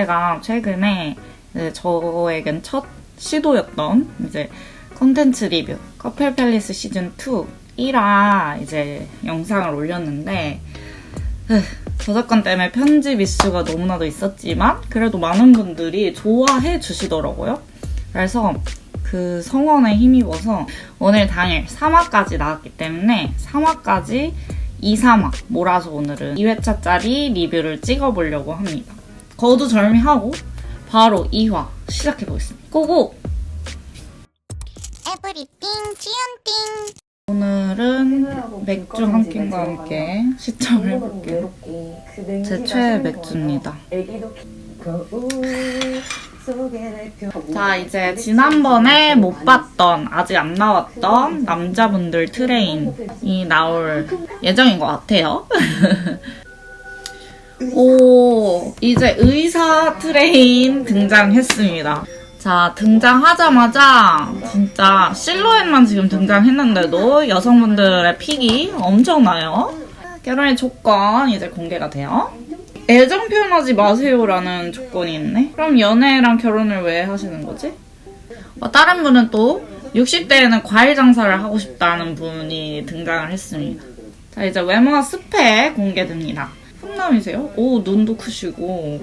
제가 최근에 저에겐 첫 시도였던 이제 컨텐츠 리뷰 커플 팰리스 시즌 2 1화 이제 영상을 올렸는데 으, 저작권 때문에 편집 이슈가 너무나도 있었지만 그래도 많은 분들이 좋아해 주시더라고요. 그래서 그 성원에 힘입어서 오늘 당일 3화까지 나왔기 때문에 3화까지 2, 3화 몰아서 오늘은 2회차짜리 리뷰를 찍어보려고 합니다. 거두절미하고 바로 2화 시작해 보겠습니다. 고고! 에브리띵 지연띵 오늘은 맥주 한 캔과 함께 시청을 해볼게요. 제 최애 맥주입니다. 자, 이제 지난번에 못 봤던, 아직 안 나왔던 남자분들 트레인이 나올 예정인 것 같아요. 오, 이제 의사 트레인 등장했습니다. 자, 등장하자마자 진짜 실루엣만 지금 등장했는데도 여성분들의 픽이 엄청나요. 결혼의 조건 이제 공개가 돼요. 애정 표현하지 마세요라는 조건이 있네. 그럼 연애랑 결혼을 왜 하시는 거지? 어, 다른 분은 또 60대에는 과일 장사를 하고 싶다는 분이 등장을 했습니다. 자, 이제 외모와 스펙 공개됩니다. 훈남이세요? 오, 눈도 크시고.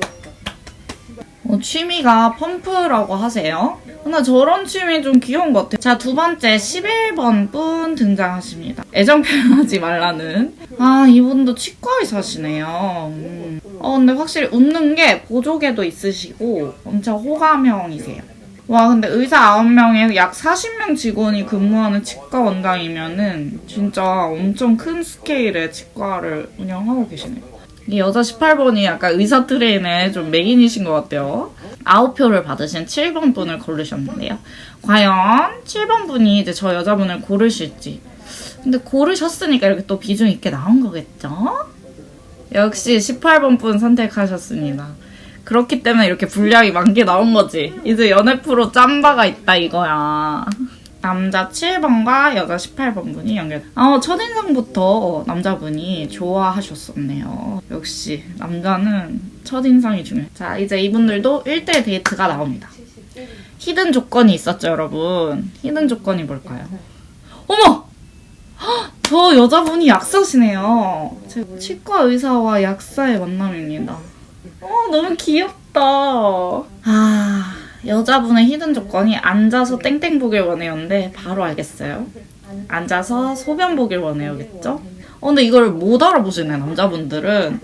어, 취미가 펌프라고 하세요. 근데 저런 취미 좀 귀여운 것 같아요. 자, 두 번째 11번 분 등장하십니다. 애정 표현하지 말라는. 아, 이분도 치과 의사시네요. 음. 어, 근데 확실히 웃는 게 보조개도 있으시고 엄청 호감형이세요. 와, 근데 의사 9명에 약 40명 직원이 근무하는 치과 원장이면은 진짜 엄청 큰 스케일의 치과를 운영하고 계시네요. 이 여자 18번이 약간 의사 트레인에 좀 메인이신 것 같아요. 9표를 받으신 7번 분을 고르셨는데요. 과연 7번 분이 이제 저 여자분을 고르실지. 근데 고르셨으니까 이렇게 또 비중 있게 나온 거겠죠? 역시 18번 분 선택하셨습니다. 그렇기 때문에 이렇게 분량이 많게 나온 거지. 이제 연애 프로 짬바가 있다 이거야. 남자 7번과 여자 18번 분이 연결. 어, 첫인상부터 남자분이 좋아하셨었네요. 역시 남자는 첫인상이 중요해. 자, 이제 이분들도 1대 데이트가 나옵니다. 히든 조건이 있었죠, 여러분. 히든 조건이 뭘까요? 어머! 헉, 저 여자분이 약사시네요. 제 치과 의사와 약사의 만남입니다. 어, 너무 귀엽다. 아, 여자분의 히든 조건이 앉아서 땡땡 보길 원해요인데 바로 알겠어요. 앉아서 소변 보길 원해요겠죠? 어, 근데 이걸 못 알아보시네, 남자분들은.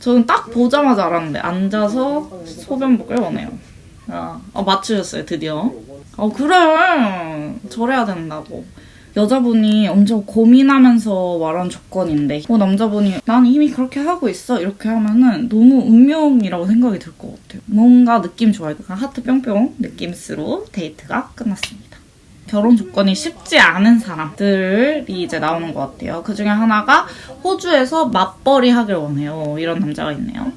저는 딱 보자마자 알았는데, 앉아서 소변 보길 원해요. 아, 어, 맞추셨어요, 드디어. 어, 그래. 저래야 된다고. 여자분이 엄청 고민하면서 말한 조건인데, 어, 남자분이 난 이미 그렇게 하고 있어. 이렇게 하면은 너무 운명이라고 생각이 들 것 같아요. 뭔가 느낌 좋아요. 그냥 하트 뿅뿅 느낌스로 데이트가 끝났습니다. 결혼 조건이 쉽지 않은 사람들이 이제 나오는 것 같아요. 그 중에 하나가 호주에서 맞벌이 하길 원해요. 이런 남자가 있네요.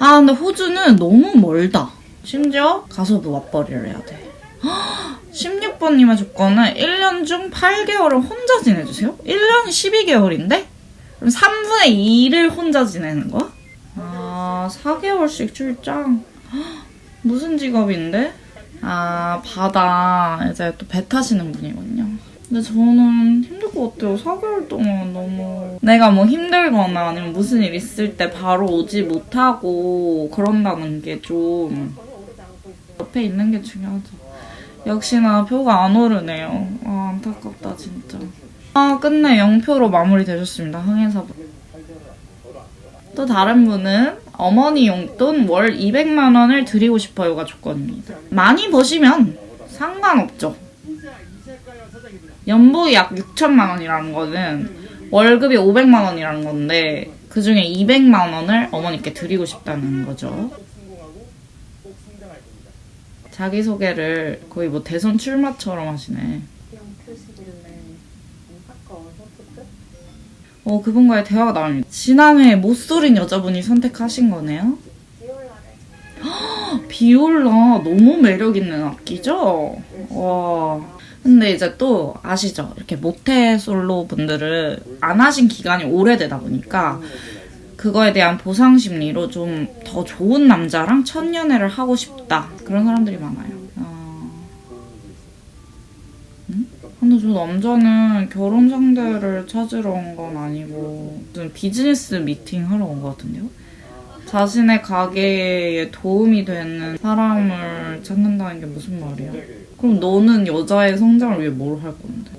아, 근데 호주는 너무 멀다. 심지어 가서도 맞벌이를 해야 돼. 16번님의 조건은 1년 중 8개월을 혼자 지내주세요? 1년이 12개월인데? 그럼 3분의 2를 혼자 지내는 거야? 아, 4개월씩 출장. 헉, 무슨 직업인데? 아, 바다. 이제 또 배 타시는 분이거든요. 근데 저는 힘들 것 같아요. 4개월 동안 너무. 내가 뭐 힘들거나 아니면 무슨 일 있을 때 바로 오지 못하고 그런다는 게 좀 옆에 있는 게 중요하죠. 역시나 표가 안 오르네요. 아, 안타깝다, 진짜. 아, 끝내 0표로 마무리되셨습니다. 흥행사부. 또 다른 분은 어머니 용돈 월 200만 원을 드리고 싶어요가 조건입니다. 많이 버시면 상관없죠. 연봉이 약 6천만 원이라는 거는 월급이 500만 원이라는 건데 그 중에 200만 원을 어머니께 드리고 싶다는 거죠. 자기소개를 거의 뭐 대선 출마처럼 하시네. 어, 그분과의 대화가 나옵니다. 지난해 못소린 여자분이 선택하신 거네요. 헉, 비올라 너무 매력 있는 악기죠? 와. 근데 이제 또 아시죠? 이렇게 모태 솔로 분들은 안 하신 기간이 오래되다 보니까 그거에 대한 보상 심리로 좀 더 좋은 남자랑 첫 연애를 하고 싶다. 그런 사람들이 많아요. 어... 응? 근데 저 남자는 결혼 상대를 찾으러 온 건 아니고 무슨 비즈니스 미팅 하러 온 것 같은데요? 자신의 가게에 도움이 되는 사람을 찾는다는 게 무슨 말이야? 그럼 너는 여자의 성장을 위해 뭘 할 건데?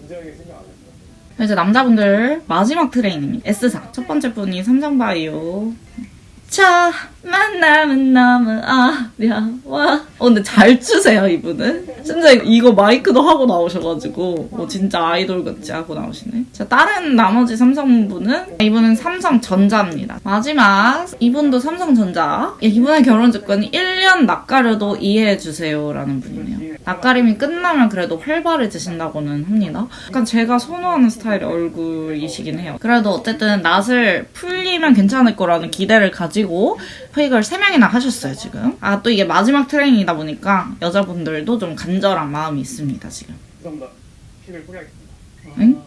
이제 남자분들 마지막 트레이닝입니다. S사. 첫 번째 분이 삼성바이오. 자, 만남은 너무 어려워. 어, 근데 잘 추세요, 이분은. 진짜 이거 마이크도 하고 나오셔가지고, 어, 진짜 아이돌 같이 하고 나오시네. 자, 다른 나머지 삼성분은, 이분은 삼성전자입니다. 마지막, 이분도 삼성전자. 예, 이분의 결혼 조건이 1년 낯가려도 이해해주세요라는 분이네요. 낯가림이 끝나면 그래도 활발해지신다고는 합니다. 약간 제가 선호하는 스타일의 얼굴이시긴 해요. 그래도 어쨌든 낯을 풀리면 괜찮을 거라는 기대를 가지고 회의를 3명이나 하셨어요, 지금. 아, 또 이게 마지막 트레이닝이다 보니까 여자분들도 좀 간절한 마음이 있습니다, 지금. 죄송합니다. 픽을 포기하겠습니다. 응?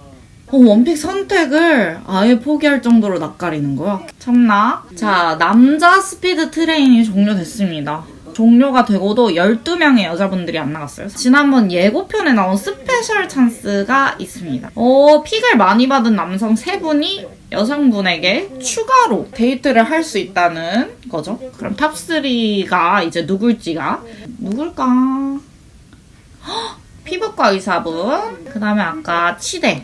어, 원픽 선택을 아예 포기할 정도로 낯가리는 거야? 참나. 자, 남자 스피드 트레이닝이 종료됐습니다. 종료가 되고도 12명의 여자분들이 안 나갔어요. 지난번 예고편에 나온 스페셜 찬스가 있습니다. 어, 픽을 많이 받은 남성 3분이 여성분에게 추가로 데이트를 할 수 있다는 거죠. 그럼 탑3가 이제 누굴지가 누굴까? 피부과 의사분, 그 다음에 아까 치대.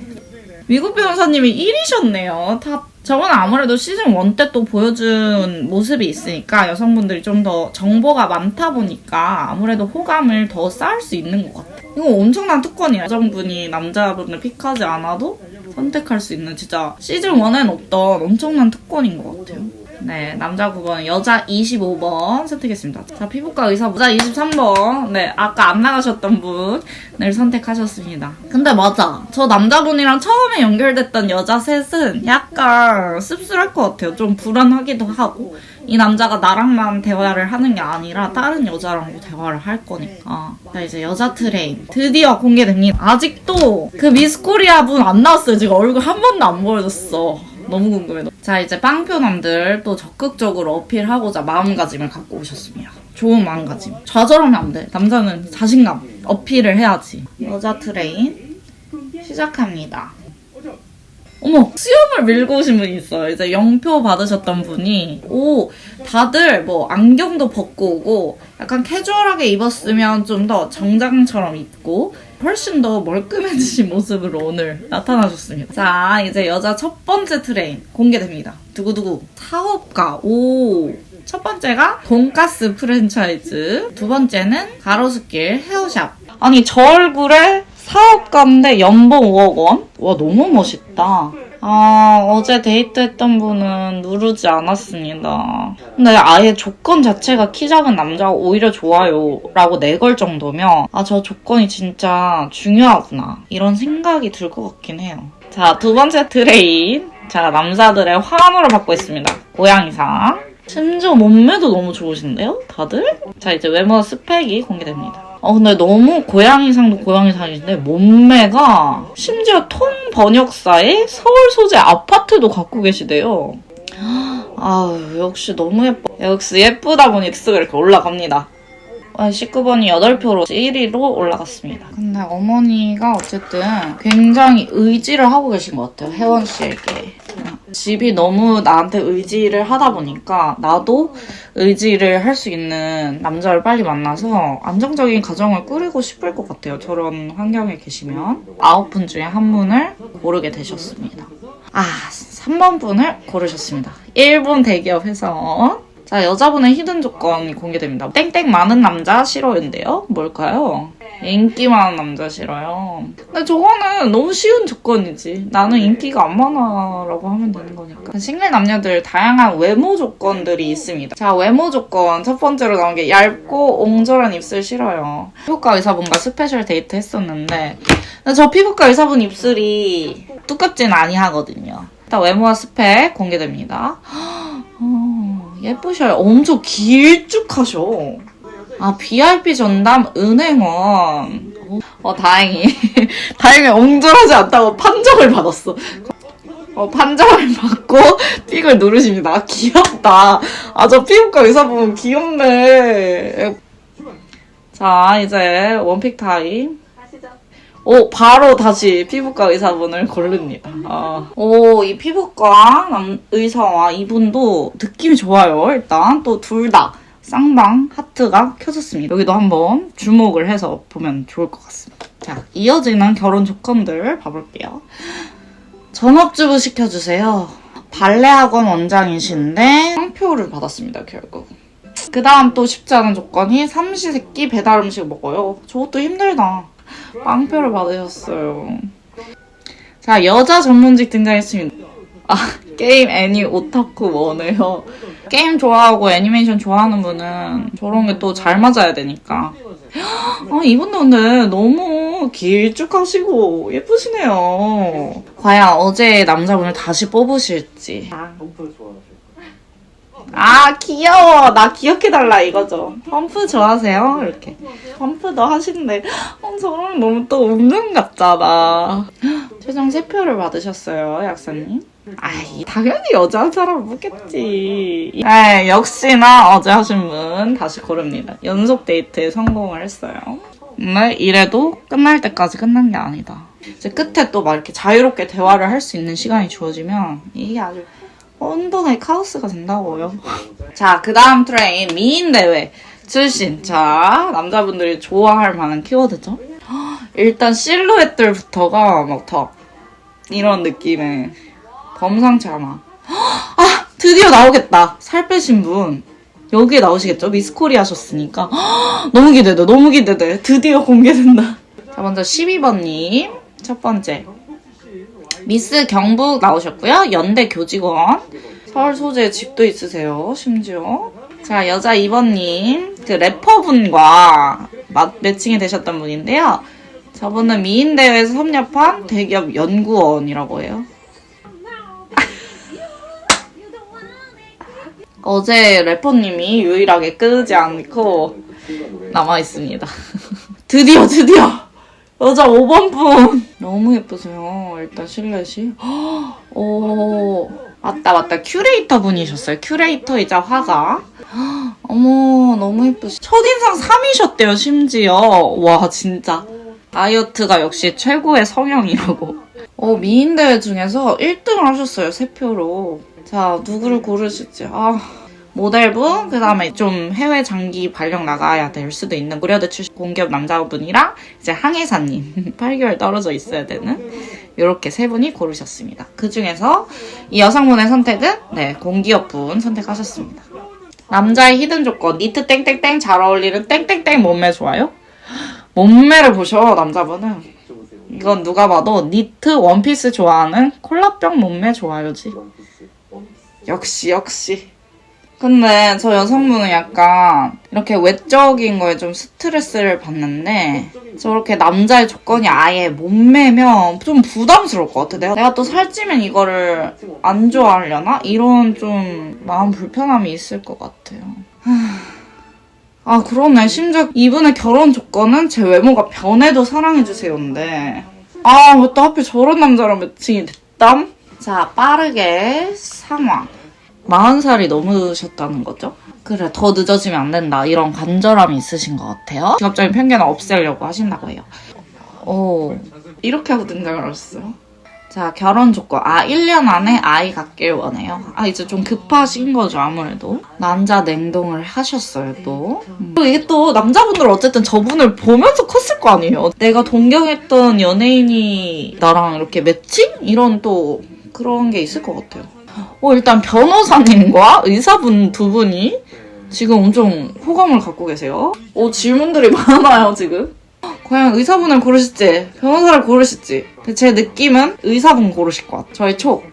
미국 변호사님이 1위셨네요. 탑. 저건 아무래도 시즌 1 때 또 보여준 모습이 있으니까 여성분들이 좀 더 정보가 많다 보니까 아무래도 호감을 더 쌓을 수 있는 것 같아요. 이거 엄청난 특권이야. 여성분이 남자분을 픽하지 않아도 선택할 수 있는 진짜 시즌 1엔 없던 엄청난 특권인 것 같아요. 네, 남자 9번, 여자 25번 선택했습니다. 자, 피부과 의사 여자 23번. 네, 아까 안 나가셨던 분을 선택하셨습니다. 근데 맞아. 저 남자분이랑 처음에 연결됐던 여자 셋은 약간 씁쓸할 것 같아요. 좀 불안하기도 하고. 이 남자가 나랑만 대화를 하는 게 아니라 다른 여자랑도 대화를 할 거니까. 자, 이제 여자 트레인. 드디어 공개됩니다. 아직도 그 미스 코리아 분 안 나왔어요. 지금 얼굴 한 번도 안 보여줬어. 너무 궁금해. 자, 이제 빵표남들 또 적극적으로 어필하고자 마음가짐을 갖고 오셨습니다. 좋은 마음가짐. 좌절하면 안 돼. 남자는 자신감, 어필을 해야지. 여자 트레인 시작합니다. 어머, 수염을 밀고 오신 분이 있어요. 이제 영표 받으셨던 분이, 오, 다들 뭐 안경도 벗고 오고, 약간 캐주얼하게 입었으면 좀 더 정장처럼 입고, 훨씬 더 멀끔해지신 모습으로 오늘 나타나셨습니다. 자, 이제 여자 첫 번째 트레인 공개됩니다. 두구두구. 사업가, 오. 첫 번째가 돈가스 프랜차이즈. 두 번째는 가로수길 헤어샵. 아니, 저 얼굴에 사업가인데 연봉 5억 원? 와, 너무 멋있다. 아, 어제 데이트했던 분은 누르지 않았습니다. 근데 아예 조건 자체가 키 작은 남자가 오히려 좋아요. 라고 내걸 정도면, 아, 저 조건이 진짜 중요하구나. 이런 생각이 들 것 같긴 해요. 자, 두 번째 트레인. 자, 남자들의 환호를 받고 있습니다. 고양이상. 심지어 몸매도 너무 좋으신데요? 다들? 자, 이제 외모 스펙이 공개됩니다. 어, 근데 너무 고양이상도 고양이상이신데, 몸매가 심지어 통 번역사에 서울 소재 아파트도 갖고 계시대요. 아우, 역시 너무 예뻐. 역시 예쁘다 보니 X가 이렇게 올라갑니다. 19번이 8표로 1위로 올라갔습니다. 근데 어머니가 어쨌든 굉장히 의지를 하고 계신 것 같아요. 혜원 씨에게. 집이 너무 나한테 의지를 하다 보니까 나도 의지를 할 수 있는 남자를 빨리 만나서 안정적인 가정을 꾸리고 싶을 것 같아요. 저런 환경에 계시면. 아홉 분 중에 한 분을 고르게 되셨습니다. 아, 3번 분을 고르셨습니다. 일본 대기업 회사원. 자, 여자분의 히든 조건이 공개됩니다. 땡땡 많은 남자 싫어요인데요? 뭘까요? 인기 많은 남자 싫어요. 근데 저거는 너무 쉬운 조건이지. 나는 인기가 안 많아라고 하면 되는 거니까. 싱글 남녀들 다양한 외모 조건들이 있습니다. 자, 외모 조건 첫 번째로 나온 게 얇고 옹졸한 입술 싫어요. 피부과 의사분과 스페셜 데이트 했었는데 근데 저 피부과 의사분 입술이 두껍진 아니하거든요. 일단 외모와 스펙 공개됩니다. 어, 예쁘셔요. 엄청 길쭉하셔. 아, VIP 전담 은행원. 어, 다행히. 다행히 옹졸하지 않다고 판정을 받았어. 어, 판정을 받고 클릭을 누르십니다. 귀엽다. 아, 저 피부과 의사분 귀엽네. 자, 이제 원픽 타임. 오, 바로 다시 피부과 의사분을 고릅니다. 아. 오, 이 피부과 남, 의사와 이분도 느낌이 좋아요. 일단 또 둘 다 쌍방 하트가 켜졌습니다. 여기도 한번 주목을 해서 보면 좋을 것 같습니다. 자, 이어지는 결혼 조건들 봐볼게요. 전업주부 시켜주세요. 발레 학원 원장이신데 상표를 받았습니다, 결국. 그 다음 또 쉽지 않은 조건이 삼시세끼 배달 음식 먹어요. 저것도 힘들다. 빵표를 받으셨어요. 자, 여자 전문직 등장했습니다. 아, 게임 애니 오타쿠 원해요. 게임 좋아하고 애니메이션 좋아하는 분은 저런 게 또 잘 맞아야 되니까. 아, 이분도 근데 너무 길쭉하시고 예쁘시네요. 과연 어제 남자분을 다시 뽑으실지. 아 귀여워. 나 기억해달라 이거죠. 펌프 좋아하세요? 이렇게. 펌프도 하시는데 어, 저랑 너무 또 운명 같잖아. 최종 세 표를 받으셨어요 약사님? 아이 당연히 여자 한 사람 뽑겠지. 네 역시나 어제 하신 분 다시 고릅니다. 연속 데이트에 성공을 했어요. 근데 이래도 끝날 때까지 끝난 게 아니다. 이제 끝에 또 막 이렇게 자유롭게 대화를 할 수 있는 시간이 주어지면 이게 아주 혼돈의 카오스가 된다고요. 자, 그 다음 트레인 미인 대회 출신. 자, 남자분들이 좋아할 만한 키워드죠. 헉, 일단 실루엣들부터가 막 다 이런 느낌의 범상치 않아. 헉, 아, 드디어 나오겠다. 살 빼신 분. 여기에 나오시겠죠? 미스코리 하셨으니까. 헉, 너무 기대돼, 너무 기대돼. 드디어 공개된다. 자, 먼저 12번님. 첫 번째. 미스 경북 나오셨고요. 연대 교직원. 서울 소재 집도 있으세요. 심지어. 자, 여자 2번님. 그 래퍼분과 마- 매칭이 되셨던 분인데요. 저분은 미인대회에서 섭렵한 대기업 연구원이라고 해요. 어제 래퍼님이 유일하게 끄지 않고 남아있습니다. 드디어, 드디어! 여자 5번 분! 너무 예쁘세요. 일단 실let이. 오, 맞다, 맞다. 큐레이터 분이셨어요. 큐레이터이자 화가. 어머, 너무 예쁘시. 첫인상 3이셨대요, 심지어. 와, 진짜. 다이어트가 역시 최고의 성형이라고. 어, 미인대회 중에서 1등을 하셨어요, 세 표로. 자, 누구를 고르실지. 아. 모델분, 그 다음에 좀 해외 장기 발령 나가야 될 수도 있는 무려대 출신 공기업 남자분이랑 이제 항해사님 8개월 떨어져 있어야 되는 이렇게 세 분이 고르셨습니다. 그 중에서 이 여성분의 선택은 네 공기업분 선택하셨습니다. 남자의 히든 조건 니트 땡땡땡 잘 어울리는 땡땡땡 몸매 좋아요? 몸매를 보셔 남자분은 이건 누가 봐도 니트 원피스 좋아하는 콜라병 몸매 좋아요지. 역시 역시. 근데 저 여성분은 약간 이렇게 외적인 거에 좀 스트레스를 받는데 저렇게 남자의 조건이 아예 몸매면 좀 부담스러울 것 같아. 내가, 내가 또 살찌면 이거를 안 좋아하려나? 이런 좀 마음 불편함이 있을 것 같아요. 하, 아 그러네. 심지어 이분의 결혼 조건은 제 외모가 변해도 사랑해주세요인데 아 왜 또 하필 저런 남자랑 매칭이 됐담? 자 빠르게 상황. 40살이 넘으셨다는 거죠? 그래, 더 늦어지면 안 된다. 이런 간절함이 있으신 것 같아요. 직업적인 편견을 없애려고 하신다고 해요. 오, 이렇게 하고 등장을 하셨어요. 자, 결혼 조건. 아, 1년 안에 아이 갖길 원해요. 아, 이제 좀 급하신 거죠, 아무래도. 난자 냉동을 하셨어요, 또. 음. 이게 또 남자분들 어쨌든 저분을 보면서 컸을 거 아니에요. 내가 동경했던 연예인이 나랑 이렇게 매칭? 이런 또 그런 게 있을 것 같아요. 어, 일단 변호사님과 의사분 두 분이 지금 엄청 호감을 갖고 계세요. 오, 질문들이 많아요, 지금. 과연 의사분을 고르실지, 변호사를 고르실지. 제 느낌은 의사분 고르실 것 같아요. 저희 촉.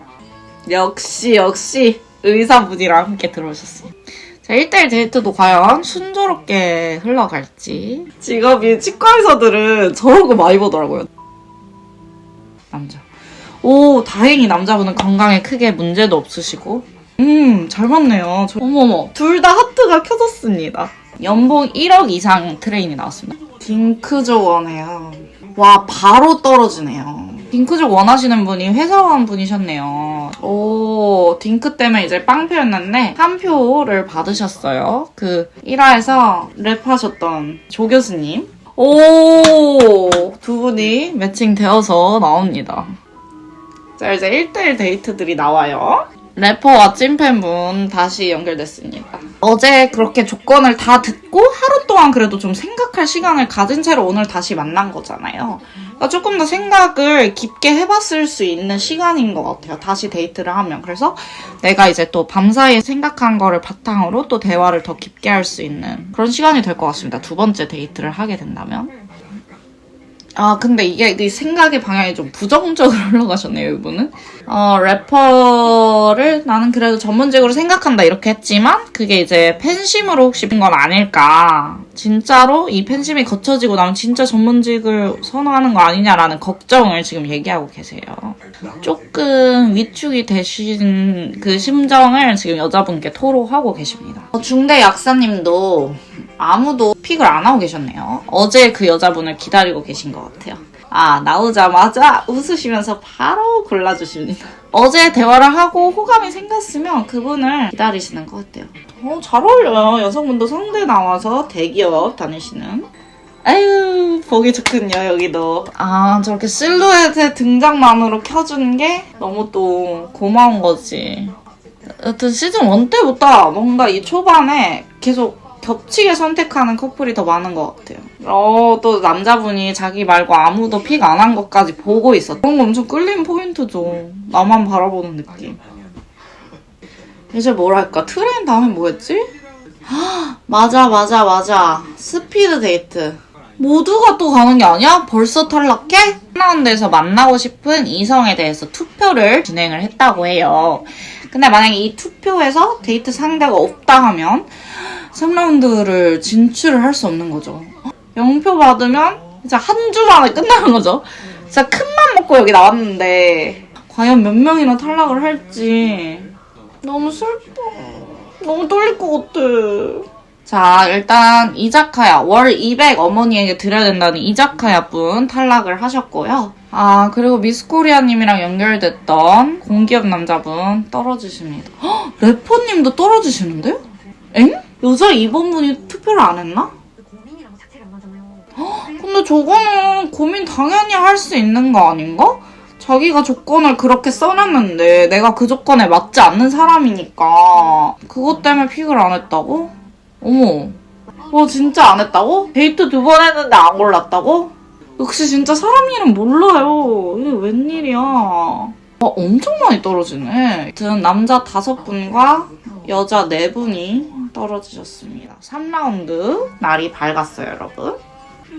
역시, 역시 의사분이랑 함께 들어오셨습니다. 자, 1대1 데이트도 과연 순조롭게 흘러갈지. 직업이 치과 의사들은 저런 거 많이 보더라고요. 남자. 오, 다행히 남자분은 건강에 크게 문제도 없으시고. 음, 잘 맞네요. 저- 어머머, 둘 다 하트가 켜졌습니다. 연봉 1억 이상 트레인이 나왔습니다. 딩크족 원해요. 와, 바로 떨어지네요. 딩크족 원하시는 분이 회사원 분이셨네요. 오, 딩크 때문에 이제 빵표였는데, 한 표를 받으셨어요. 그, 1화에서 랩하셨던 조 교수님. 오, 두 분이 매칭되어서 나옵니다. 자, 이제 1대1 데이트들이 나와요. 래퍼와 찐팬분 다시 연결됐습니다. 어제 그렇게 조건을 다 듣고 하루 동안 그래도 좀 생각할 시간을 가진 채로 오늘 다시 만난 거잖아요. 그러니까 조금 더 생각을 깊게 해봤을 수 있는 시간인 것 같아요. 다시 데이트를 하면. 그래서 내가 이제 또 밤사이에 생각한 거를 바탕으로 또 대화를 더 깊게 할 수 있는 그런 시간이 될 것 같습니다. 두 번째 데이트를 하게 된다면. 아, 근데 이게 이 생각의 방향이 좀 부정적으로 흘러가셨네요, 이분은. 어, 래퍼를 나는 그래도 전문직으로 생각한다, 이렇게 했지만, 그게 이제 팬심으로 혹시 본건 아닐까. 진짜로 이 팬심이 거쳐지고 나면 진짜 전문직을 선호하는 거 아니냐라는 걱정을 지금 얘기하고 계세요. 조금 위축이 되신 그 심정을 지금 여자분께 토로하고 계십니다. 어, 중대 약사님도 아무도 픽을 안 하고 계셨네요. 어제 그 여자분을 기다리고 계신 것 같아요. 아, 나오자마자 웃으시면서 바로 골라주십니다. 어제 대화를 하고 호감이 생겼으면 그분을 기다리시는 것 같아요. 어, 잘 어울려요. 여성분도 성대 나와서 대기업 다니시는. 아유, 보기 좋군요, 여기도. 아, 저렇게 실루엣의 등장만으로 켜주는 게 너무 또 고마운 거지. 여튼 시즌 1 때부터 뭔가 이 초반에 계속 겹치게 선택하는 커플이 더 많은 것 같아요. 어, 또 남자분이 자기 말고 아무도 픽 안 한 것까지 보고 있어. 그런 거 엄청 끌리는 포인트죠. 나만 바라보는 느낌. 이제 뭐랄까, 트레인 다음에 뭐였지? 헉, 맞아, 맞아, 맞아. 스피드 데이트. 모두가 또 가는 게 아니야? 벌써 탈락해? 3라운드에서 만나고 싶은 이성에 대해서 투표를 진행을 했다고 해요. 근데 만약에 이 투표에서 데이트 상대가 없다 하면 3라운드를 진출을 할 수 없는 거죠. 0표 받으면 진짜 한 주 만에 끝나는 거죠. 진짜 큰 맘 먹고 여기 나왔는데 과연 몇 명이나 탈락을 할지 너무 슬퍼. 너무 떨릴 것 같아. 자, 일단 이자카야 월 200 어머니에게 드려야 된다는 이자카야 분 탈락을 하셨고요. 아, 그리고 미스코리아 님이랑 연결됐던 공기업 남자분 떨어지십니다. 헉, 래퍼 님도 떨어지시는데요? 엥? 여자 2번분이 투표를 안 했나? 고민이랑 자체가 안 맞잖아요. 근데 저거는 고민 당연히 할 수 있는 거 아닌가? 자기가 조건을 그렇게 써놨는데 내가 그 조건에 맞지 않는 사람이니까 그것 때문에 픽을 안 했다고? 어머 와 진짜 안 했다고? 데이트 두 번 했는데 안 골랐다고? 역시 진짜 사람 일은 몰라요 이게 웬일이야 와 엄청 많이 떨어지네 아무튼 남자 다섯 분과 여자 네 분이 떨어지셨습니다 3라운드 날이 밝았어요 여러분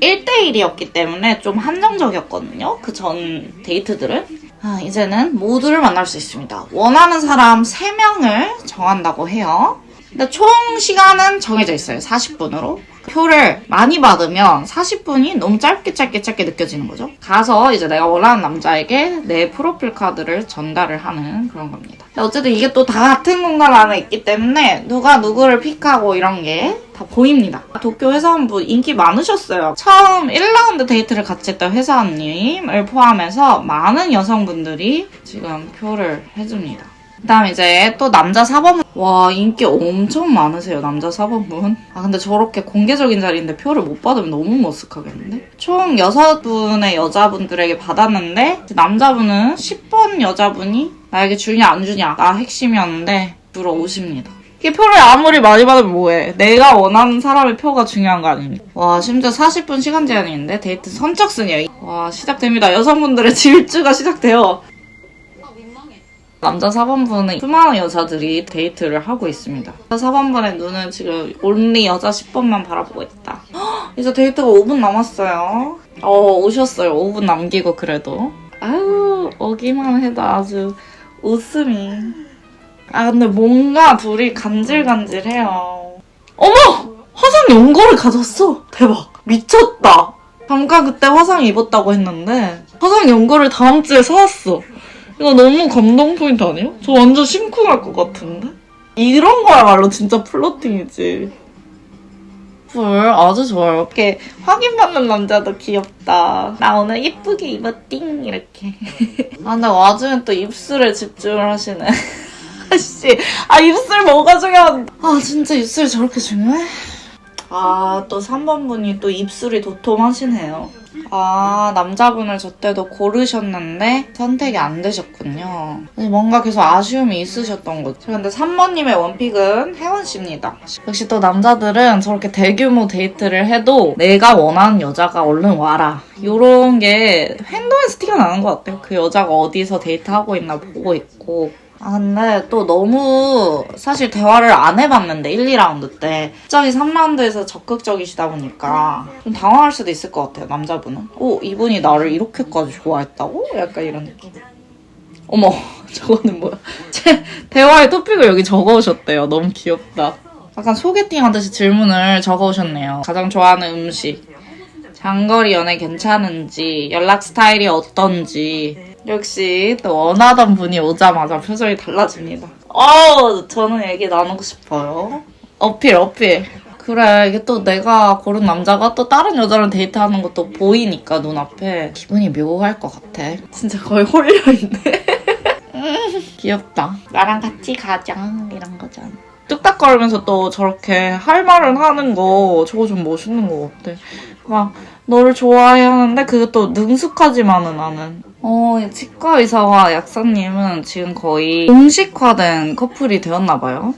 1대1이었기 때문에 좀 한정적이었거든요. 그 전 데이트들은. 아, 이제는 모두를 만날 수 있습니다. 원하는 사람 3명을 정한다고 해요. 근데 총 시간은 정해져 있어요. 40분으로. 표를 많이 받으면 40분이 너무 짧게 짧게 짧게 느껴지는 거죠. 가서 이제 내가 원하는 남자에게 내 프로필 카드를 전달을 하는 그런 겁니다. 어쨌든 이게 또 다 같은 공간 안에 있기 때문에 누가 누구를 픽하고 이런 게 다 보입니다. 도쿄 회사원분 인기 많으셨어요. 처음 1라운드 데이트를 같이 했던 회사원님을 포함해서 많은 여성분들이 지금 표를 해줍니다. 그 다음 이제 또 남자 4번분. 와, 인기 엄청 많으세요, 남자 4번분. 아, 근데 저렇게 공개적인 자리인데 표를 못 받으면 너무 머쓱하겠는데? 총 6분의 여자분들에게 받았는데, 남자분은 10번 여자분이 나에게 주냐 안 주냐가 핵심이었는데, 주로 오십니다. 이게 표를 아무리 많이 받으면 뭐해. 내가 원하는 사람의 표가 중요한 거 아닙니까? 와, 심지어 40분 시간 제한이 있는데, 데이트 선착순이에요. 와, 시작됩니다. 여성분들의 질주가 시작돼요. 남자 4번분은 수많은 여자들이 데이트를 하고 있습니다. 4번분의 눈은 지금 온리 여자 10번만 바라보고 있다. 헉, 이제 데이트가 5분 남았어요. 어, 오셨어요. 5분 남기고 그래도. 아유, 오기만 해도 아주 웃음이. 아, 근데 뭔가 둘이 간질간질해요. 어머! 화상 연고를 가졌어! 대박. 미쳤다. 잠깐 그때 화상 입었다고 했는데, 화상 연고를 다음 주에 사왔어. 이거 너무 감동 포인트 아니에요? 저 완전 심쿵 할 것 같은데? 이런 거야말로 진짜 플러팅이지. 커플 아주 좋아요. 이렇게 확인받는 남자도 귀엽다. 나 오늘 이쁘게 입었띵 이렇게. 아 근데 와중에 또 입술에 집중을 하시네. 아씨, 아 입술 뭐가 중요한? 아 진짜 입술 저렇게 중요해? 아 또 3번 분이 또 입술이 도톰하시네요. 아 남자분을 저 때도 고르셨는데 선택이 안 되셨군요. 뭔가 계속 아쉬움이 있으셨던 거죠. 근데 3번님의 원픽은 혜원 씨입니다. 역시 또 남자들은 저렇게 대규모 데이트를 해도 내가 원하는 여자가 얼른 와라. 요런 게 행동에서 티가 나는 것 같아요. 그 여자가 어디서 데이트하고 있나 보고 있고. 아, 근데 또 너무 사실 대화를 안 해봤는데, 1, 2라운드 때. 갑자기 3라운드에서 적극적이시다 보니까 좀 당황할 수도 있을 것 같아요, 남자분은. 오, 이분이 나를 이렇게까지 좋아했다고? 약간 이런 느낌. 어머, 저거는 뭐야. 제 대화의 토픽을 여기 적어오셨대요. 너무 귀엽다. 약간 소개팅 하듯이 질문을 적어오셨네요. 가장 좋아하는 음식. 장거리 연애 괜찮은지, 연락 스타일이 어떤지. 역시 또 원하던 분이 오자마자 표정이 달라집니다. 어, 저는 얘기 나누고 싶어요. 어필, 어필. 그래, 이게 또 내가 고른 남자가 또 다른 여자랑 데이트하는 것도 보이니까 눈앞에 기분이 묘할 것 같아. 진짜 거의 홀려있네. 음, 귀엽다. 나랑 같이 가자. 이런 거잖아. 뚝딱거리면서 또 저렇게 할 말은 하는 거 저거 좀 멋있는 것 같아. 막 너를 좋아해 하는데 그것도 능숙하지만은 않은. 어, 이 치과 의사와 약사님은 지금 거의 공식화된 커플이 되었나 봐요.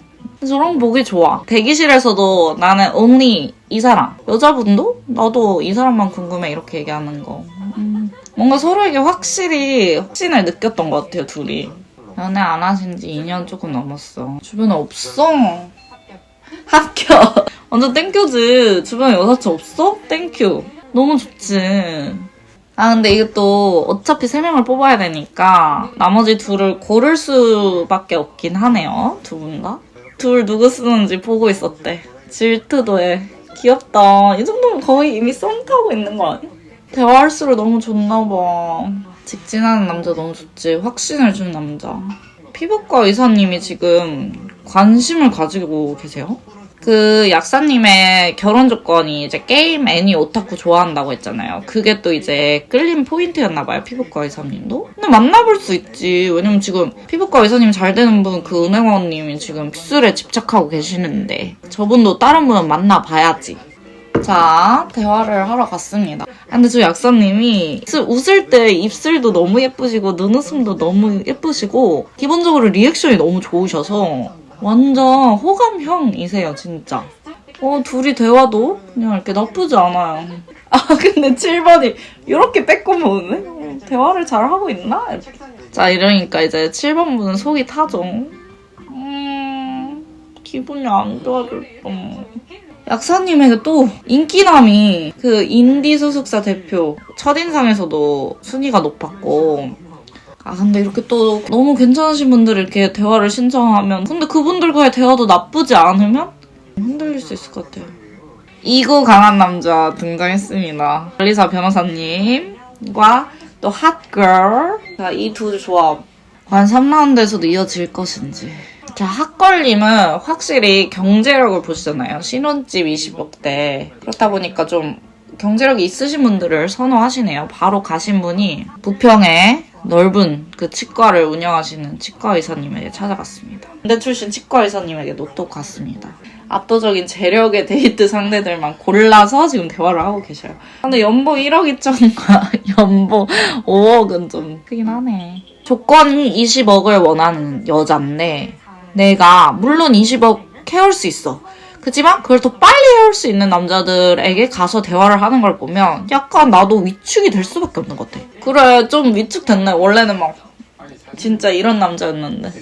저런 보기 좋아. 대기실에서도 나는 only 이 사람. 여자분도 나도 이 사람만 궁금해 이렇게 얘기하는 거. 음, 뭔가 서로에게 확실히 확신을 느꼈던 것 같아요, 둘이. 연애 안 하신 지 2년 조금 넘었어. 주변에 없어. 합격. 완전 땡큐지. 주변에 여사친 없어? 땡큐. 너무 좋지. 아, 근데 이게 또 어차피 3명을 뽑아야 되니까 나머지 둘을 고를 수밖에 없긴 하네요. 두 분 다. 둘 누구 쓰는지 보고 있었대. 질투도 해. 귀엽다. 이 정도면 거의 이미 썸 타고 있는 거 아니야? 대화할수록 너무 좋나 봐. 직진하는 남자 너무 좋지. 확신을 주는 남자. 피부과 의사님이 지금 관심을 가지고 계세요? 그 약사님의 결혼 조건이 이제 게임 애니 오타쿠 좋아한다고 했잖아요. 그게 또 이제 끌림 포인트였나 봐요. 피부과 의사님도. 근데 만나볼 수 있지. 왜냐면 지금 피부과 의사님 잘 되는 분 그 은행원님이 지금 기술에 집착하고 계시는데 저분도 다른 분은 만나봐야지. 자, 대화를 하러 갔습니다. 아, 근데 저 약사님이 웃을 때 입술도 너무 예쁘시고 눈웃음도 너무 예쁘시고 기본적으로 리액션이 너무 좋으셔서 완전 호감형이세요, 진짜. 어, 둘이 대화도 그냥 이렇게 나쁘지 않아요. 아, 근데 7번이 이렇게 빼꼼 보네? 어, 대화를 잘 하고 있나? 자, 이러니까 이제 7번 분은 속이 타죠. 음, 기분이 안 좋아졌어. 약사님에게 또 인기남이 그 인디 소속사 대표 첫인상에서도 순위가 높았고 아 근데 이렇게 또 너무 괜찮으신 분들 이렇게 대화를 신청하면 근데 그분들과의 대화도 나쁘지 않으면 흔들릴 수 있을 것 같아요. 이고 강한 남자 등장했습니다. 관리사 변호사님과 또 핫걸 이 두 조합 과연 3라운드에서도 이어질 것인지 자, 핫걸님은 확실히 경제력을 보시잖아요. 신혼집 20억대. 그렇다 보니까 좀 경제력이 있으신 분들을 선호하시네요. 바로 가신 분이 부평에 넓은 그 치과를 운영하시는 치과 의사님에게 찾아갔습니다. 군대 출신 치과 의사님에게도 또 갔습니다. 압도적인 재력의 데이트 상대들만 골라서 지금 대화를 하고 계셔요. 근데 연봉 1억 2천과 연봉 5억은 좀 크긴 하네. 조건이 20억을 원하는 여잔데 내가 물론 20억 해올 수 있어. 그지만 그걸 더 빨리 해올 수 있는 남자들에게 가서 대화를 하는 걸 보면 약간 나도 위축이 될 수밖에 없는 것 같아. 그래 좀 위축됐네. 원래는 막 진짜 이런 남자였는데.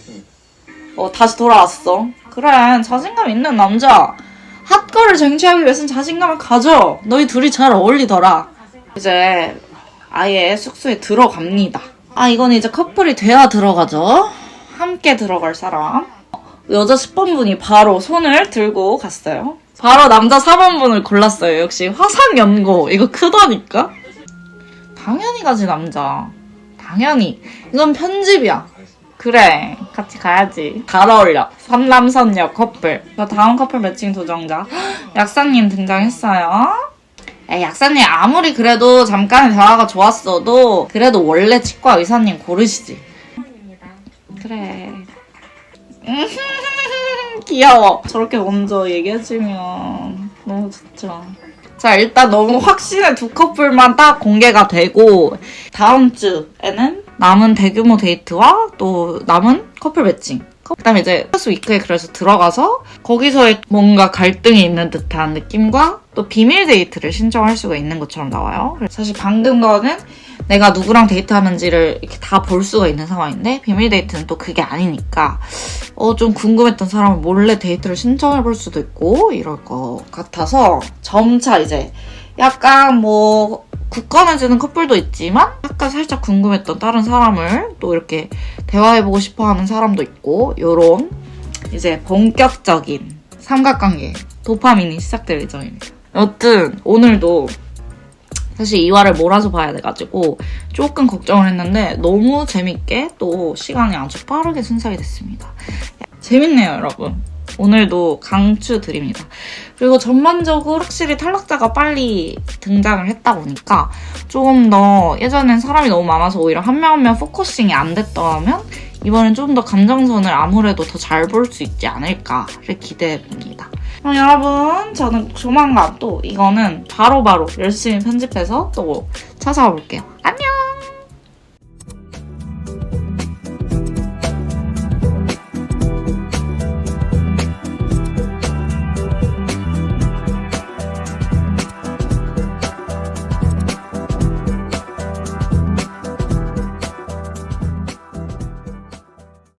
어 다시 돌아왔어. 그래 자신감 있는 남자. 핫걸을 쟁취하기 위해선 자신감을 가져. 너희 둘이 잘 어울리더라. 이제 아예 숙소에 들어갑니다. 아 이건 이제 커플이 돼야 들어가죠. 함께 들어갈 사람. 여자 10번 분이 바로 손을 들고 갔어요. 바로 남자 4번 분을 골랐어요. 역시 화상 연고. 이거 크다니까? 당연히 가지, 남자. 당연히. 이건 편집이야. 그래 같이 가야지 잘 어울려 선남선녀 커플 저 다음 커플 매칭 도정자 약사님 등장했어요 에 약사님 아무리 그래도 잠깐의 대화가 좋았어도 그래도 원래 치과 의사님 고르시지. 그래 귀여워. 저렇게 먼저 얘기해주면 너무 좋죠. 자 일단 너무 확신의 두 커플만 딱 공개가 되고 다음 주에는 남은 대규모 데이트와 또 남은 커플 매칭. 그 다음에 이제 플러스 위크에 그래서 들어가서 거기서의 뭔가 갈등이 있는 듯한 느낌과 또 비밀 데이트를 신청할 수가 있는 것처럼 나와요. 사실 방금 거는 내가 누구랑 데이트하는지를 이렇게 다 볼 수가 있는 상황인데 비밀 데이트는 또 그게 아니니까 어 좀 궁금했던 사람을 몰래 데이트를 신청해 볼 수도 있고 이럴 것 같아서 점차 이제 약간 뭐 굳건해지는 커플도 있지만 약간 살짝 궁금했던 다른 사람을 또 이렇게 대화해보고 싶어하는 사람도 있고 요런 이제 본격적인 삼각관계 도파민이 시작될 예정입니다. 여튼 오늘도 사실 이화를 몰아서 봐야 돼가지고 조금 걱정을 했는데 너무 재밌게 또 시간이 아주 빠르게 순삭이 됐습니다. 재밌네요, 여러분. 오늘도 강추 드립니다. 그리고 전반적으로 확실히 탈락자가 빨리 등장을 했다 보니까 조금 더 예전엔 사람이 너무 많아서 오히려 한 명 한 명 포커싱이 안 됐다면 이번엔 좀 더 감정선을 아무래도 더 잘 볼 수 있지 않을까를 기대해 봅니다. 그럼 여러분, 저는 조만간 또 이거는 바로바로 열심히 편집해서 또 찾아와 볼게요. 안녕!